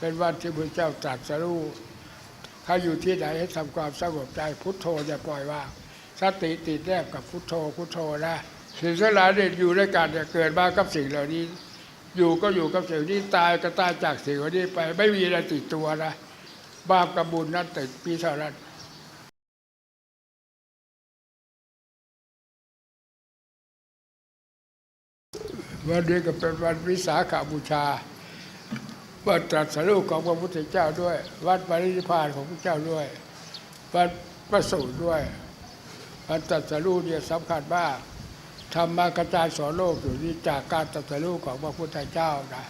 เป็นวันที่พระเจ้าตรัสรู้ใครอยู่ที่ไหนให้ทำความสงบใจพุทโธจะปล่อยว่างสติติดแนบกับพุทโธพุทโธนะสิ่งทั้งหลายเนี่ยอยู่ด้วยกันเนี่ยเกิดมากับสิ่งเหล่านี้ อยู่ก็อยู่กับสิ่งนี้ตายก็ตายจากสิ่งเหล่านี้ไปไม่มีอะไรติดตัวนะบาปกับบุญนั้นติดปีเท่านั้นวันนี้ก็เป็นวันวิสาขาบูชา วันตรัสรู้ของพระพุทธเจ้าด้วย วันปรินิพานของพระเจ้าด้วย วันประสูติด้วยวันตรัสรู้เนี่ยสำคัญมากทำมากระจายสอนโลกอยู่นี่จากการตรัสรู้ของพระพุทธเจ้านะ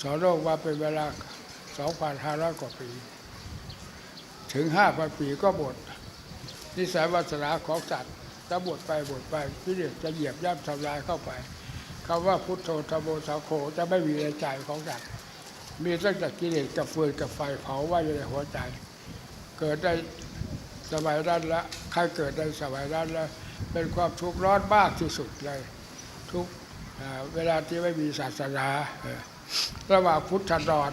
สอนโลกมาเป็นเวลา 2,500 กว่าปี ถึง 5,000 ปีก็หมดนิสัยวาสนาของสัตว์จะหมดไปหมดไปที่เด็กจะเหยียบย่ำทำลายเข้าไปคำว่าพุทโธธรรมโมสังโฆจะไม่มีในใจของสัตว์ มีตั้งแต่กิเลสกับฟืนกับไฟเผาไว้อยู่ในหัวใจ เกิดได้สมัยนั้นละใครเกิดในสมัยนั้นล้วเป็นความทุกข์ร้อนมากที่สุดเลย ทุกเวลาที่ไม่มีศาสนาระหว่างพุทธดอน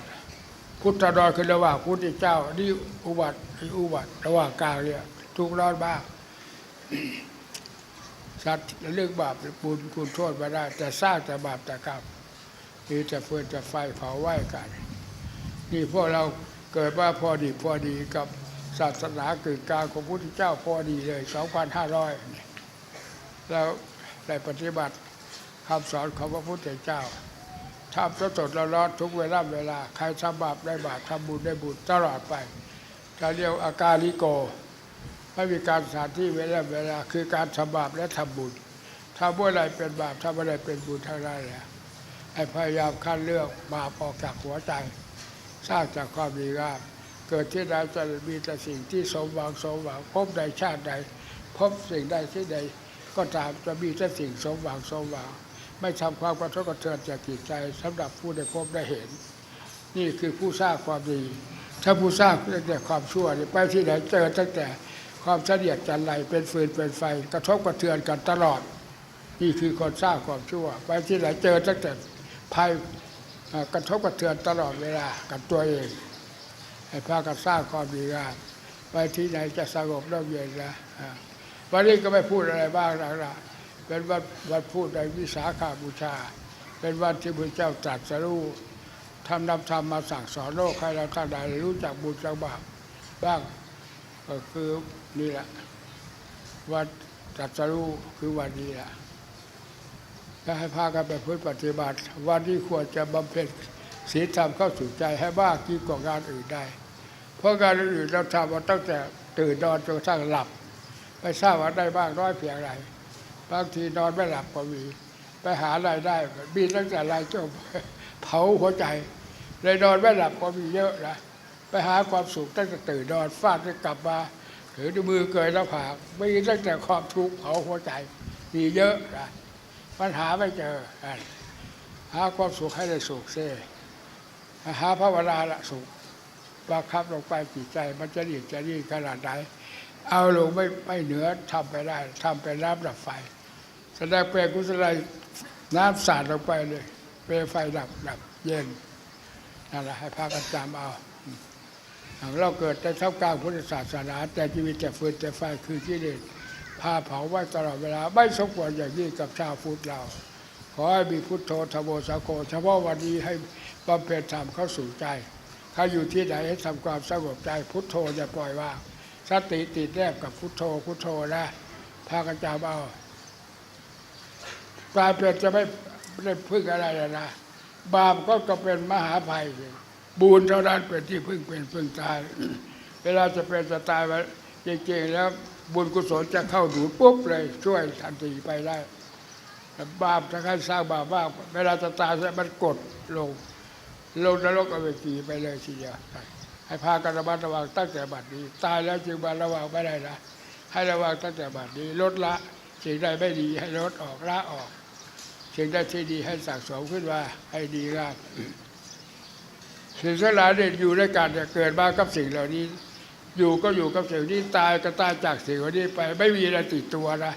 พุทธดอนคือระหว่างพุทธเจ้านี่อุบัตินี่อุบัติระหว่างกลางเนี่ยทุกข์ร้อนมากสัตว์เรื่องบาปบุญคุณโทษมาได้ แต่สร้างแต่บาปแต่กรรม มีแต่เฟืนแต่ไฟเผาไหว้กัน นี่พวกเราเกิดมาพอดีพอดีกับศาสนาเกิดกลางของพระพุทธเจ้าพอดีเลย 2,500เนี่ยแล้วได้ปฏิบัติคำสอนของพระพุทธเจ้าทำสดสดๆร้อนๆทุกเวลาเวลา ใครทำบาปได้บาปทำบุญได้บุญตลอดไปจะเรียกอาการลิโกไม่มีการสถานที่เวลาเวลา คือการทำบาปและทำบุญทำเมื่อไรเป็นบาปทำเมื่อไรเป็นบุญเท่านั้นแหละ ให้พยายามคัดเลือกบาปออกจากหัวใจ สร้างจากความดีงามเกิดที่ใดจะมีแต่สิ่งที่สมหวังสมหวังพบใดชาติใด พบสิ่งใดที่ใด ก็ตามจะมีแต่สิ่งสมหวังสมหวัง ไม่ทำความกระทบกระเทือนจากจิตใจสำหรับผู้ได้พบได้เห็น นี่คือผู้สร้างความดี ถ้าผู้สร้างตั้งแต่ความชั่วไปที่ไหนเจอตั้งแต่ความเฉลียดจันไรเป็นฟืนเป็นไฟ กระทบกระเทือนกันตลอด นี่คือคนสร้างความชั่ว ไปที่ไหนเจอตั้งแต่ ภัยกระทบกระเทือนตลอดเวลากับตัวเองให้พากันสร้างความดีงามไปที่ไหนจะสงบร่มเย็นนะวันนี้ก็ไม่พูดอะไรบ้างแล้วนะเป็นวันวันพูดในวิสาขาบูชา เป็นวันที่พระเจ้าตรัสรู้ทำนำธรรมมาสั่งสอนโลกให้เราท่านใดรู้จักบุญจักบาปบ้างก็คือนี่แหละวันตรัสรู้คือวันนี้แหละ ก็ให้พากันไปพึ่ปฏิบัติ วันที่ควรจะบำเพ็ญศีลธรรมเข้าสู่ใจให้มากยิ่งกว่างานอื่นได้ เพราะงานอื่นเราทำมาตั้งแต่ตื่นนอนจนกระทั่งหลับไม่ทราบว่าได้บ้างน้อยเพียงไรบางทีนอนไม่หลับก็มีไปหารายได้มีตั้งแต่รายจบเผาหัวใจเลยนอนไม่หลับก็มีเยอะนะไปหาความสุขตั้งแต่ตื่นนอนฟาดจะกลับมาถือด้วยมือเกยแล้วผากมีตั้งแต่ความทุกข์เผาหัวใจมีเยอะนะ ปัญหาไม่เจอหาความสุขให้ได้สุขเสีหาภาวนาละสุขบังคับลงไปจิตใจ มันจะดีจะดีขนาดไหนเอาลงไม่ไม่เหนือทำไปได้ทำเป็นน้ำดับไฟแสดงเปลวกุศลน้ำสาดลงไปเลย เปลวไฟดับดับเย็นนั่นแหละให้พากันจำเอาเราเกิดในท่ากลางพุทธศาสนา แต่ชีวิตแต่ฟืนแต่ไฟคือกิเลส พาเผาไว้ตลอดเวลาไม่สมควรอย่างยิ่กับชาวพุทธเรา ขอให้มีพุทโธธรรมโมสังโฆเฉพาะวันนี้ให้บำเพ็ญธรรมเข้าสู่ใจใครอยู่ที่ไหนให้ทำความสงบใจพุทโธจะปล่อยว่างสติติดแนบกับพุทโธพุทโธนะพากันจำเอากลายเป็นจะไม่ได้พึ่งอะไรแล้วนะบาปก็ก็เป็นมหาภัย บุญเท่านั้นเป็นที่พึ่งเป็นพึ่งตาย เวลาจะเป็นจะตายจริงๆแล้ว บุญกุศลจะเข้าดูดปุ๊บเลยช่วยทันทีไปได้บาปถ้าใครสร้างบาปมากเวลาจะตายมันกดลง ลงนรกอเวจีไปเลยทีเดียวให้พากันระมัดระวังตั้งแต่บัดนี้ ตายแล้วจึงมาระวังไม่ได้นะให้ระวังตั้งแต่บัดนี้ลดละสิ่งใดไม่ดีให้ลดออกละออกสิ่งใดที่ดีให้สั่งสมขึ้นมาให้ดีงามสิ่งทั้งหลายเนี่ยอยู่ด้วยกันเนี่ยเกิดมากับสิ่งเหล่านี้ อยู่ก็อยู่กับสิ่งนี้ตายก็ตายจากสิ่งเหล่านี้ไป ไม่มีอะไรติดตัวนะ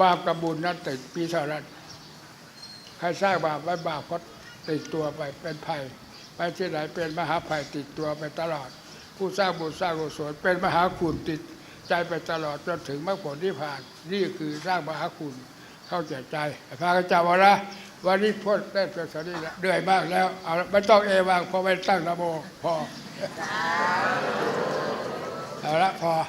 บาปกับบุญนั้นติดปีเท่านั้นใครสร้างบาปไว้บาปก็ติดตัวไปเป็นภัยไปที่ไหนเป็นมหาภัยติดตัวไปตลอด ผู้สร้างบุญสร้างกุศลเป็นมหาคุณติดใจไปตลอดจนถึงมรรคผลที่ผ่าน นี่คือสร้างมหาคุณเข้าใจใจพระเจ้าวละวันนี้พ้นได้เพียงเท่านี้ละเหนื่อยมากแล้วเอาไม่ต้องเอวังพอไม่ตั้งนะโมพอ 好了好